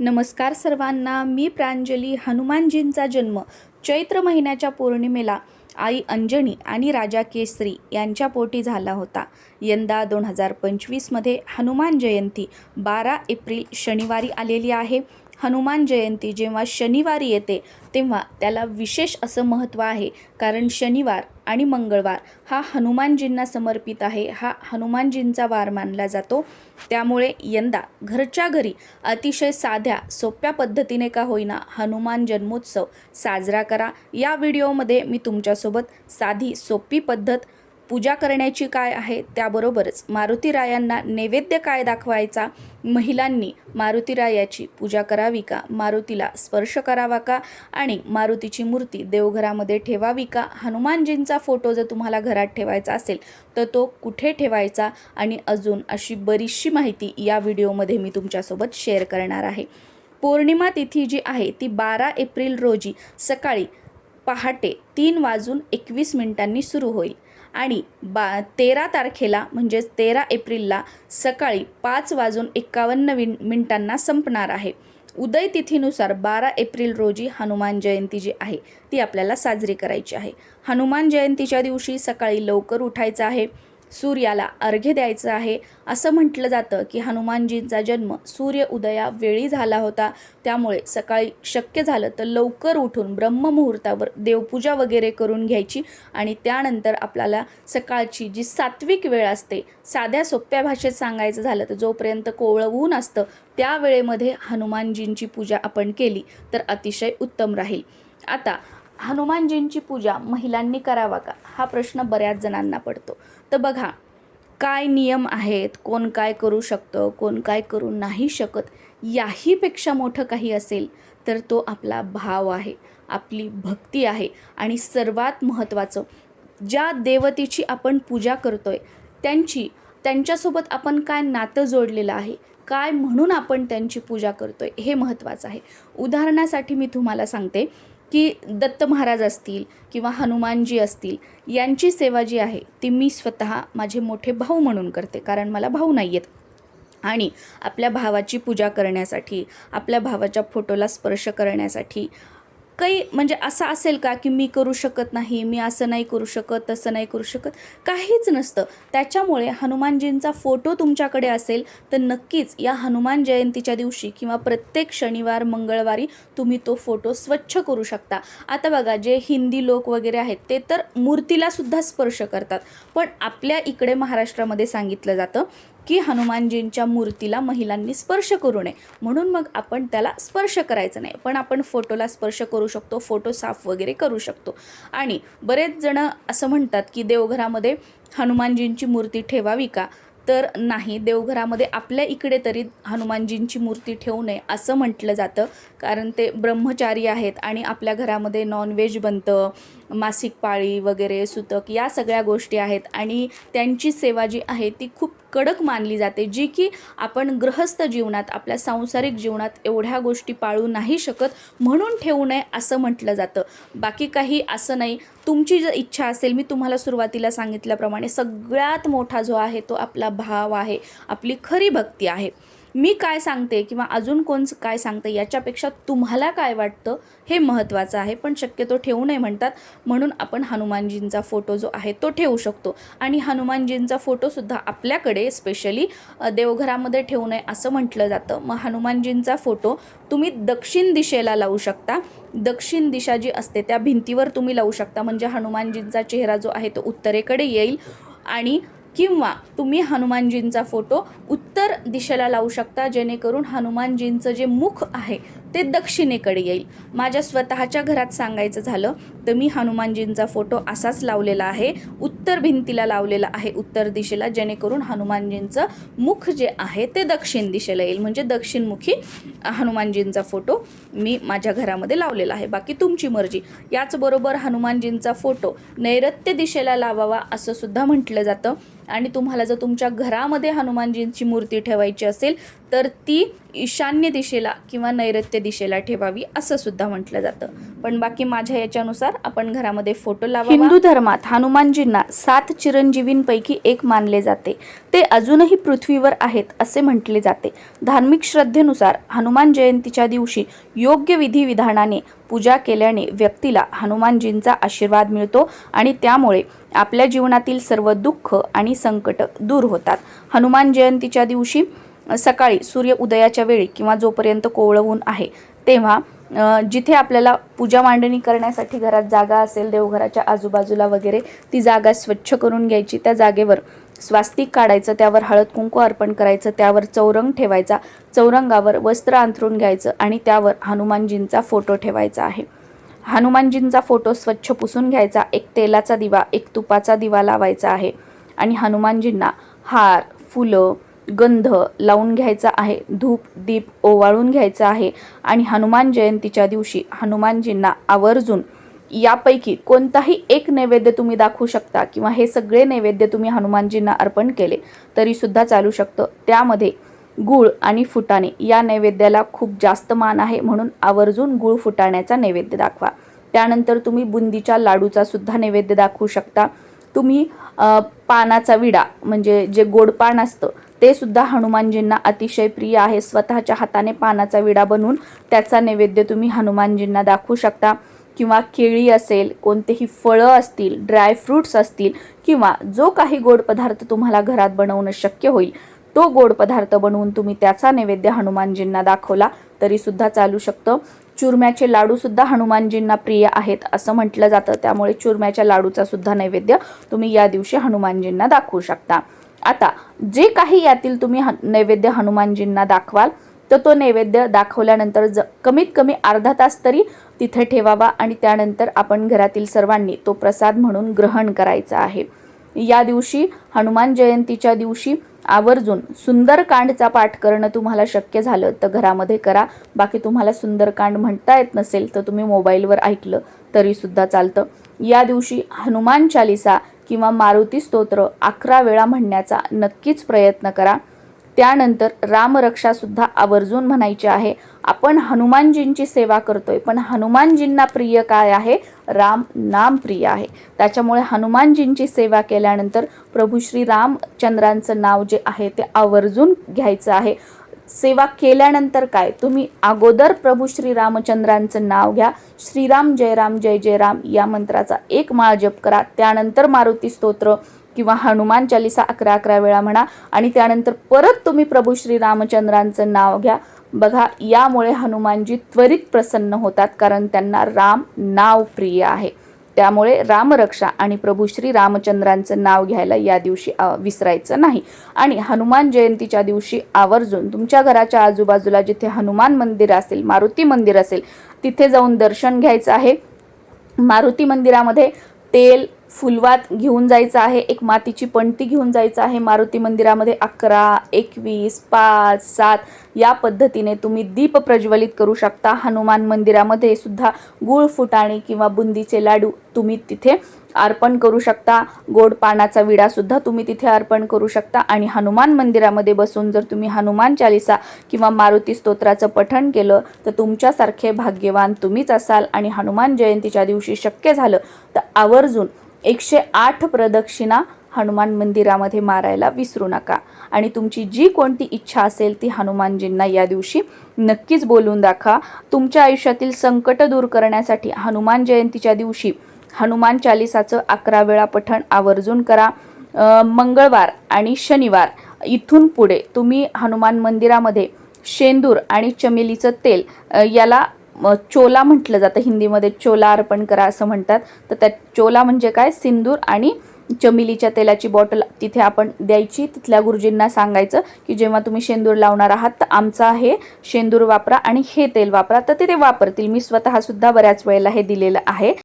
नमस्कार सर्वांना मी प्रांजली हनुमानजींचा जन्म चैत्र महिन्याच्या पौर्णिमेला आई अंजनी आणि राजा केसरी यांच्या पोटी झाला होता. यंदा दोन हजार पंचवीसमध्ये हनुमान जयंती बारा एप्रिल शनिवारी आलेली आहे. हनुमान जयंती जेव्हा शनिवारी येते तेव्हा त्याला विशेष असं महत्त्व आहे. कारण शनिवार आणि मंगळवार हा हनुमानजींना समर्पित आहे. हा हनुमानजींचा वार मानला जातो. त्यामुळे यंदा घरच्या घरी अतिशय साध्या सोप्या पद्धतीने का होईना हनुमान जन्मोत्सव साजरा करा. या व्हिडिओमध्ये मी तुमच्यासोबत साधी सोपी पद्धत पूजा करण्याची काय आहे त्याबरोबरच मारुतीरायांना नैवेद्य काय दाखवायचा? महिलांनी मारुतीरायाची पूजा करावी का? मारुतीला स्पर्श करावा का? आणि मारुतीची मूर्ती देवघरामध्ये ठेवावी का? हनुमानजींचा फोटो जर तुम्हाला घरात ठेवायचा असेल तर तो कुठे ठेवायचा? आणि अजून अशी बरीचशी माहिती या व्हिडिओमध्ये मी तुमच्यासोबत शेअर करणार आहे. पौर्णिमा तिथी जी आहे ती बारा एप्रिल रोजी सकाळी पहाटे तीन वाजून एकवीस मिनिटांनी सुरू होईल. आणि बा तेरा तारखेला म्हणजेच तेरा एप्रिलला सकाळी पाच वाजून एकावन्न विन मिनिटांना संपणार आहे. उदय तिथीनुसार बारा एप्रिल रोजी हनुमान जयंती जी आहे ती आपल्याला साजरी करायची आहे. हनुमान जयंतीच्या दिवशी सकाळी लवकर उठायचं आहे. सूर्याला अर्घ्य द्यायचं आहे. असं म्हटलं जातं की हनुमानजींचा जन्म सूर्य उदया वेळी झाला होता. त्यामुळे सकाळी शक्य झालं तर लवकर उठून ब्रह्ममुहूर्तावर देवपूजा वगैरे करून घ्यायची आणि त्यानंतर आपल्याला सकाळची जी सात्विक वेळ असते साध्या सोप्या भाषेत सांगायचं झालं तर जोपर्यंत कोवळं ऊन असतं त्या वेळेमध्ये हनुमानजींची पूजा आपण केली तर अतिशय उत्तम राहील. आता हनुमानजींची पूजा महिलांनी करावा का? हा प्रश्न बऱ्याच जणांना पडतो. तर बघा काय नियम आहेत कोण काय करू शकतं कोण काय करू नाही शकत याहीपेक्षा मोठं काही असेल तर तो आपला भाव आहे आपली भक्ती आहे. आणि सर्वात महत्त्वाचं ज्या देवतेची आपण पूजा करतो आहे त्यांची त्यांच्यासोबत आपण काय नातं जोडलेलं आहे काय म्हणून आपण त्यांची पूजा करतो आहे हे महत्त्वाचं आहे. उदाहरणासाठी मी तुम्हाला सांगते की दत्त महाराज असतील किंवा हनुमानजी असतील यांची सेवा जी आहे ती मी स्वतः माझे मोठे भाऊ म्हणून करते कारण मला भाऊ नाही आहेत आणि आपल्या भावाची पूजा करण्यासाठी आपल्या भावाच्या फोटोला स्पर्श करण्यासाठी काही म्हणजे असं असेल का की मी करू शकत नाही मी असं नाही करू शकत तसं नाही करू शकत? काहीच नसतं. त्याच्यामुळे हनुमानजींचा फोटो तुमच्याकडे असेल तर नक्कीच या हनुमान जयंतीच्या दिवशी किंवा प्रत्येक शनिवार मंगळवारी तुम्ही तो फोटो स्वच्छ करू शकता. आता बघा जे हिंदी लोक वगैरे आहेत ते तर मूर्तीला सुद्धा स्पर्श करतात. पण आपल्या इकडे महाराष्ट्रामध्ये सांगितलं जातं की हनुमानजींच्या मूर्तीला महिलांनी स्पर्श करू नये. म्हणून मग आपण त्याला स्पर्श करायचं नाही. पण आपण फोटोला स्पर्श करू शकतो फोटो साफ वगैरे करू शकतो. आणि बरेच जण असं म्हणतात की देवघरामध्ये हनुमानजींची मूर्ती ठेवावी का? तर नाही देवघरामध्ये आपल्या इकडे तरी हनुमानजींची मूर्ती ठेवू नये असं म्हटलं जातं. कारण ते ब्रह्मचारी आहेत आणि आपल्या घरामध्ये नॉनव्हेज बनतं. मासिक पाळी वगैरे सुतक या सगळ्या गोष्टी आहेत आणि त्यांची सेवा जी आहे ती खूप कडक मानली जाते जी की आपण गृहस्थ जीवनात आपल्या सांसारिक जीवनात एवढ्या गोष्टी पाळू नाही शकत म्हणून ठेवू नये असं म्हटलं जातं. बाकी काही असं नाही. तुमची जर इच्छा असेल मी तुम्हाला सुरुवातीला सांगितल्याप्रमाणे सगळ्यात मोठा जो आहे तो आपला भाव आहे आपली खरी भक्ती आहे. मी काय सांगते किंवा अजून कोण काय सांगते याच्यापेक्षा तुम्हाला काय वाटतं हे महत्त्वाचं आहे. पण शक्यतो ठेवू नये म्हणतात. म्हणून आपण हनुमानजींचा फोटो जो आहे तो ठेवू शकतो. आणि हनुमानजींचा फोटोसुद्धा आपल्याकडे स्पेशली देवघरामध्ये ठेवू नये असं म्हटलं जातं. मग हनुमानजींचा फोटो तुम्ही दक्षिण दिशेला लावू शकता. दक्षिण दिशा जी असते त्या भिंतीवर तुम्ही लावू शकता. म्हणजे हनुमानजींचा चेहरा जो आहे तो उत्तरेकडे येईल आणि किंवा तुम्ही हनुमानजींचा फोटो उत्तर दिशेला लावू शकता जेणेकरून हनुमानजींचं जे मुख आहे ते दक्षिणेकडे येईल. माझ्या स्वतःच्या घरात सांगायचं झालं तर मी हनुमानजींचा फोटो असाच लावलेला आहे. उत्तर भिंतीला लावलेला आहे उत्तर दिशेला जेणेकरून हनुमानजींचं मुख जे आहे ते दक्षिण दिशेला येईल. म्हणजे दक्षिणमुखी हनुमानजींचा फोटो मी माझ्या घरामध्ये लावलेला आहे. बाकी तुमची मर्जी. याचबरोबर हनुमानजींचा फोटो नैऋत्य दिशेला लावावा असं सुद्धा म्हटलं जातं. आणि तुम्हाला जर तुमच्या घरामध्ये हनुमानजींची मूर्ती ठेवायची असेल तर ती ईशान्य दिशेला किंवा नैऋत्य दिशेला ठेवावी असं सुद्धा म्हटलं जातं. पण बाकी माझ्या याच्यानुसार आपण घरामध्ये फोटो लावा हिंदू धर्मात हनुमानजींना सात चिरंजीवींपैकी एक मानले जाते. ते अजूनही पृथ्वीवर आहेत असे म्हटले जाते. धार्मिक श्रद्धेनुसार हनुमान जयंतीच्या दिवशी योग्य विधिविधानाने पूजा केल्याने व्यक्तीला हनुमानजींचा आशीर्वाद मिळतो आणि त्यामुळे आपल्या जीवनातील सर्व दुःख आणि संकट दूर होतात. हनुमान जयंतीच्या दिवशी सकाळी सूर्य उदयाच्या वेळी किंवा जोपर्यंत कोवळवून आहे तेव्हा जिथे आपल्याला पूजा मांडणी करण्यासाठी घरात जागा असेल देवघराच्या आजूबाजूला वगैरे ती जागा स्वच्छ करून घ्यायची. त्या जागेवर स्वास्तिक काढायचं त्यावर हळद कुंकू अर्पण करायचं त्यावर चौरंग ठेवायचा. चौरंगावर वस्त्र अंथरून घ्यायचं आणि त्यावर हनुमानजींचा फोटो ठेवायचा आहे. हनुमानजींचा फोटो स्वच्छ पुसून घ्यायचा एक तेलाचा दिवा एक तुपाचा दिवा लावायचा आहे. आणि हनुमानजींना हार फुलं गंध लावून घ्यायचा आहे. धूप दीप ओवाळून घ्यायचा आहे. आणि हनुमान जयंतीच्या दिवशी हनुमानजींना आवर्जून यापैकी कोणताही एक नैवेद्य तुम्ही दाखवू शकता किंवा हे सगळे नैवेद्य तुम्ही हनुमानजींना अर्पण केले तरी सुद्धा चालू शकतं. त्यामध्ये गूळ आणि फुटाणे या नैवेद्याला खूप जास्त मान आहे म्हणून आवर्जून गूळ फुटाण्याचा नैवेद्य दाखवा. त्यानंतर तुम्ही बुंदीच्या लाडूचा सुद्धा नैवेद्य दाखवू शकता. तुम्ही पानाचा विडा म्हणजे जे गोड पान असतं ते सुद्धा हनुमानजींना अतिशय प्रिय आहे. स्वतःच्या हाताने पानाचा विडा बनवून त्याचा नैवेद्य तुम्ही हनुमानजींना दाखवू शकता. किंवा केळी असेल कोणतेही फळं असतील ड्रायफ्रूट्स असतील किंवा जो काही गोड पदार्थ तुम्हाला घरात बनवणं शक्य होईल तो गोड पदार्थ बनवून तुम्ही त्याचा नैवेद्य हनुमानजींना दाखवला तरीसुद्धा चालू शकतं. चुरम्याचे लाडूसुद्धा हनुमानजींना प्रिय आहेत असं म्हटलं जातं. त्यामुळे चुरम्याच्या लाडूचा सुद्धा नैवेद्य तुम्ही या दिवशी हनुमानजींना दाखवू शकता. आता जे काही यातील तुम्ही ह नैवेद्य हनुमानजींना दाखवाल तर तो नैवेद्य दाखवल्यानंतर ज कमीत कमी अर्धा तास तरी तिथे ठेवावा आणि त्यानंतर आपण घरातील सर्वांनी तो प्रसाद म्हणून ग्रहण करायचा आहे. या दिवशी हनुमान जयंतीच्या दिवशी आवर्जून सुंदरकांडचा पाठ करणं तुम्हाला शक्य झालं तर घरामध्ये करा. बाकी तुम्हाला सुंदरकांड म्हणता येत नसेल तर तुम्ही मोबाईलवर ऐकलं तरीसुद्धा चालतं. या दिवशी हनुमान चालिसा किंवा मारुती स्तोत्र अकरा वेळा म्हणण्याचा नक्कीच प्रयत्न करा. त्यानंतर रामरक्षासुद्धा आवर्जून म्हणायची आहे आपण हनुमानजींची सेवा करतोय पण हनुमानजींना प्रिय काय आहे? राम नाम प्रिय आहे. त्याच्यामुळे हनुमानजींची सेवा केल्यानंतर प्रभू श्री रामचंद्रांचं नाव जे आहे ते आवर्जून घ्यायचं आहे. सेवा केल्यानंतर काय? तुम्ही अगोदर प्रभू श्रीरामचंद्रांचं नाव घ्या. श्रीराम जय राम जय जय राम या मंत्राचा एक माळ जप करा. त्यानंतर मारुती स्तोत्र किंवा हनुमान चालिसा अकरा अकरा वेळा म्हणा. आणि त्यानंतर परत तुम्ही प्रभू श्रीरामचंद्रांचं नाव घ्या. बघा यामुळे हनुमानजी त्वरित प्रसन्न होतात कारण त्यांना राम नाव प्रिय आहे. त्यामुळे रामरक्षा आणि प्रभू श्री रामचंद्रांचं नाव घ्यायला या दिवशी विसरायचं नाही. आणि हनुमान जयंतीच्या दिवशी आवर्जून तुमच्या घराच्या आजूबाजूला जिथे हनुमान मंदिर असेल मारुती मंदिर असेल तिथे जाऊन दर्शन घ्यायचं आहे. मारुती मंदिरामध्ये तेल फुलवात घेऊन जायचं आहे एक मातीची पणती घेऊन जायचं आहे. मारुती मंदिरामध्ये अकरा एकवीस पाच सात या पद्धतीने तुम्ही दीप प्रज्वलित करू शकता. हनुमान मंदिरामध्ये सुद्धा गुळ फुटाणे किंवा बुंदीचे लाडू तुम्ही तिथे अर्पण करू शकता. गोड पानाचा विडा सुद्धा तुम्ही तिथे अर्पण करू शकता. आणि हनुमान मंदिरामध्ये बसून जर तुम्ही हनुमान चालिसा किंवा मारुती स्तोत्राचं पठण केलं तर तुमच्यासारखे भाग्यवान तुम्हीच असाल. आणि हनुमान जयंतीच्या दिवशी शक्य झालं तर आवर्जून एकशे आठ प्रदक्षिणा हनुमान मंदिरामध्ये मारायला विसरू नका. आणि तुमची जी कोणती इच्छा असेल ती हनुमानजींना या दिवशी नक्कीच बोलून दाखवा. तुमच्या आयुष्यातील संकट दूर करण्यासाठी हनुमान जयंतीच्या दिवशी हनुमान चालिसाचं अकरा वेळा पठण आवर्जून करा. मंगळवार आणि शनिवार इथून पुढे तुम्ही हनुमान मंदिरामध्ये शेंदूर आणि चमेलीचं तेल याला चोला म्हटलं जातं. हिंदीमध्ये चोला अर्पण करा असं म्हणतात. तर त्या चोला म्हणजे काय? सिंदूर आणि चमेलीच्या तेलाची बॉटल तिथे आपण द्यायची. तिथल्या गुरुजींना सांगायचं की जेव्हा तुम्ही शेंदूर लावणार आहात तर आमचा हे शेंदूर वापरा आणि हे तेल वापरा. तर ते ते वापरतील. मी स्वतः सुद्धा बऱ्याच वेळेला हे दिलेलं आहे.